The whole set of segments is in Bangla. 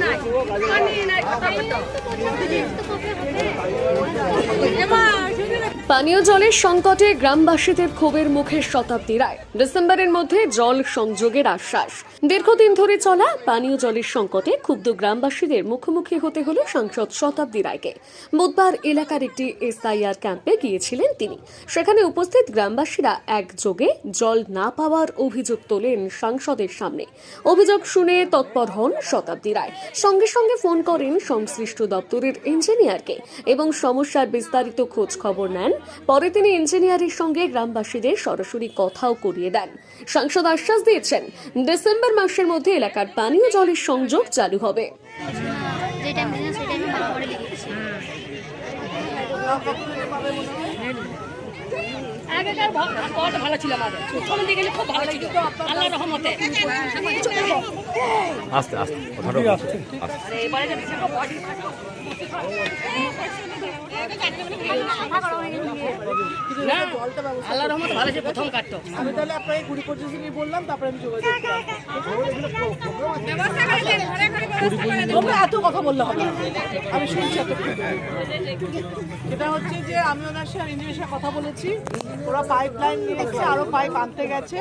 নাই। পানীয় জলের সংকটে গ্রামবাসীদের ক্ষোভের মুখে শতাব্দী রায়। ডিসেম্বরের মধ্যে জল সংযোগের আশ্বাস। দীর্ঘদিন ধরে চলা পানীয় জলের সংকটে ক্ষুব্ধ গ্রামবাসীদের মুখোমুখি হতে হলো সাংসদ শতাব্দী রায়কে। বুধবার এলাকার একটি এসআইআর ক্যাম্পে গিয়েছিলেন তিনি। সেখানে উপস্থিত গ্রামবাসীরা একযোগে জল না পাওয়ার অভিযোগ তোলেন সাংসদের সামনে। অভিযোগ শুনে তৎপর হন শতাব্দী রায়। সঙ্গে সঙ্গে ফোন করেন সংশ্লিষ্ট দপ্তরের ইঞ্জিনিয়ারকে এবং সমস্যার বিস্তারিত খোঁজ খবর নেন পরে তিনি ইঞ্জিনিয়ারের সঙ্গে গ্রামবাসীদের সরাসরি কথাও করিয়ে দেন। সাংসদ আশ্বাস দিয়েছেন ডিসেম্বর মাসের মধ্যে এলাকার পানীয় জলের সংযোগ চালু হবে। আগেকার ভালো ছিল আমাদের। দিকে খুব ভালো ছিল। আল্লাহ রহমতে। আস্তে আস্তে আস্তে এবারে আল্লাহ রহমতে ভালো প্রথম কাটতো। আমি তাহলে আপনাকে কুড়ি পঁচিশ বললাম তারপরে আমি যোগাযোগ তোমরা এত কথা বললে হবে আমি শুনছি এত এটা হচ্ছে যে আমি ওনার সাথে কথা বলেছি। ওরা পাইপ লাইন নিয়ে এসছে আরও পাইপ আনতে গেছে।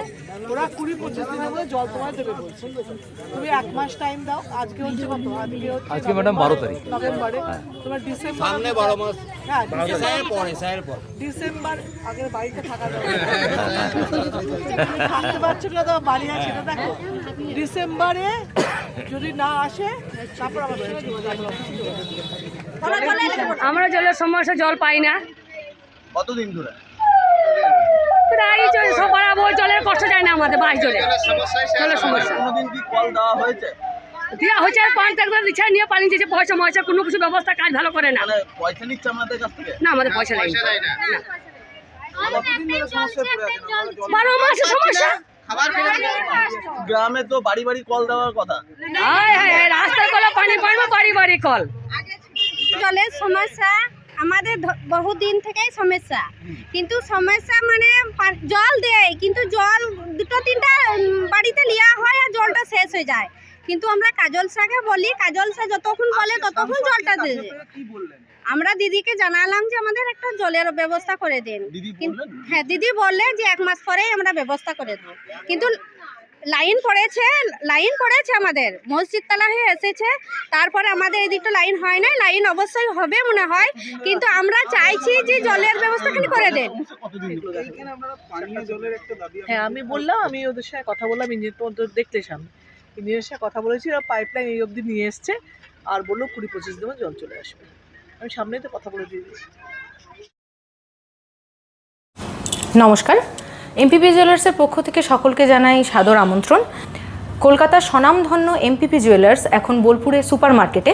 ওরা কুড়ি পঁচিশ দিনের মধ্যে জল তোমায় দেবে বলছে। তুমি এক মাস টাইম দাও। আজকে হচ্ছে কত? আজকে হচ্ছে আজকে ম্যাডাম বারো তারিখ। নভেম্বরে। তোমার ডিসেম্বর সামনে বারো মাস। হ্যাঁ ডিসেম্বর আগের বাড়িতে থাকা যাবে। না। তুমি থাকতে পারছ না তো বাড়ি আছে এটা দেখো। ডিসেম্বরে যদি না আসে তারপর আমার জলের সমস্যা জল পাই না। কতদিন ধরে? প্রায় জল- সবার জলের কষ্ট যায় না আমাদের বাড়ি জলে। জলের সমস্যা। কোনোদিন কি কল দেওয়া হয়েছে? দেওয়া হয়েছে কন্ট্রাক্টর দিচ্ছে নিয়ে পানি দিয়েছে পয়সা ময়সা কোনো কিছু ব্যবস্থা কাজ ভালো করে না। মানে পয়সা নিচ্ছে আপনাদের কাছ থেকে? না আমাদের পয়সা নেই। বারো মাসে সমস্যা? গ্রামে তো বাড়ি বাড়ি কল দেওয়ার কথা। হায় হায় হায়, রাস্তার কলে পানি পাইবো বাড়ি বাড়ি কল? জলের সমস্যা আমাদের বহুদিন থেকেই সমস্যা। কিন্তু সমস্যা মানে জল দেয় কিন্তু জল দুটো তিনটা বাড়িতে নেওয়া হয় আর জলটা শেষ হয়ে যায়। কিন্তু আমরা কাজল শাকে বলি কাজল শাহ যতক্ষণ বলে ততক্ষণ জলটা দেয় আমরা দিদিকে জানালাম যে আমাদের একটা জলের ব্যবস্থা করে দিন। হ্যাঁ দিদি বললে যে এক মাস পরেই আমরা ব্যবস্থা করে দেবো। কিন্তু লাইন পড়েছে লাইন পড়েছে আমাদের। মসজিদ তলা হয়ে এসেছে তারপরে আমাদের এদিকটা লাইন হয় না লাইন অবশ্যই হবে মনে হয়। কিন্তু আমরা চাইছি যে জলের ব্যবস্থা ব্যবস্থাখানি করে দেন। হ্যাঁ আমি বললাম আমি ওদের সাথে কথা বললাম ইঞ্জিনিয়ার তো দেখতে সামনে ইঞ্জিনিয়ারের সাথে কথা বলেছি ওরা পাইপ লাইন এই অবধি নিয়ে এসছে। আর বলল কুড়ি পঁচিশ দিনে জল চলে আসবে। আমি সামনে তো কথা বলে দিয়ে দিয়েছি। নমস্কার। এমপিপি জুয়েলার্সের পক্ষ থেকে সকলকে জানাই সাদর আমন্ত্রণ। কলকাতার স্বনামধন্য এমপিপি জুয়েলার্স এখন বোলপুরে সুপার মার্কেটে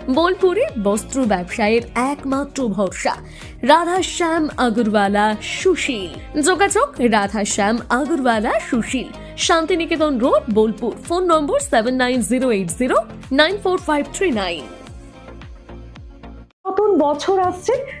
বোলপুরে বস্ত্র ব্যবসায়ের একমাত্র ভরসা। রাধাশ্যাম আগরওয়ালা, সুশীল। যোগাযোগ Radha Shyam Agarwala, Sushil. Santiniketan road, Bolpur. Phone number seven nine zero eight zero nine four five three nine নতুন বছর আসছে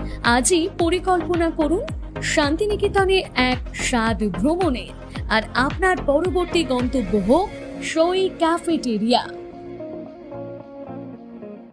আজই পরিকল্পনা করুন শান্তিনিকেতনে এক স্বাদ ভ্রমণের আর আপনার পরবর্তী গন্তব্য হোক সই ক্যাফেটেরিয়া।